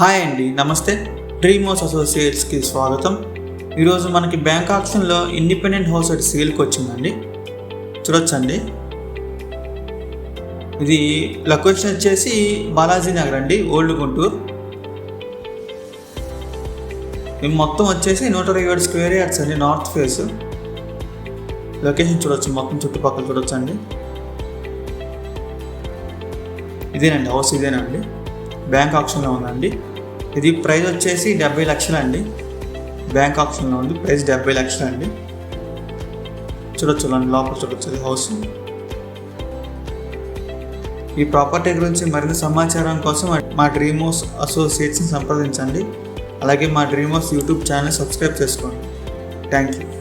Hi అండి నమస్తే. డ్రీమోస్ అసోసియేట్స్కి స్వాగతం. ఈరోజు మనకి బ్యాంక్ ఆప్షన్లో ఇండిపెండెంట్ హౌస్ ఒకటి సేల్కి వచ్చిందండి. చూడొచ్చండి. ఇది లొకేషన్ వచ్చేసి బాలాజీ నగర్ అండి ఓల్డ్ గుంటూరు. ఇది మొత్తం వచ్చేసి నూట ఇరవై ఏడు స్క్వేర్ యార్డ్స్ అండి నార్త్ ఫేస్. లొకేషన్ చూడొచ్చు మొత్తం చుట్టుపక్కల చూడొచ్చు అండి ఇదేనండి హౌస్ ఇదేనండి. బ్యాంక్ ఆప్షన్లో ఉందండి. ఇది ప్రైస్ వచ్చేసి డెబ్బై లక్షలు అండి. బ్యాంక్ ఆప్షన్లో ఉంది. ప్రైస్ డెబ్బై లక్షలు అండి. చూడొచ్చు అండి లోపల చూడొచ్చు హౌస్. ఈ ప్రాపర్టీ గురించి మరింత సమాచారం కోసం మా డ్రీమ్ హౌస్ అసోసియేట్స్ని సంప్రదించండి. అలాగే మా dream house YouTube channel subscribe చేసుకోండి. Thank you.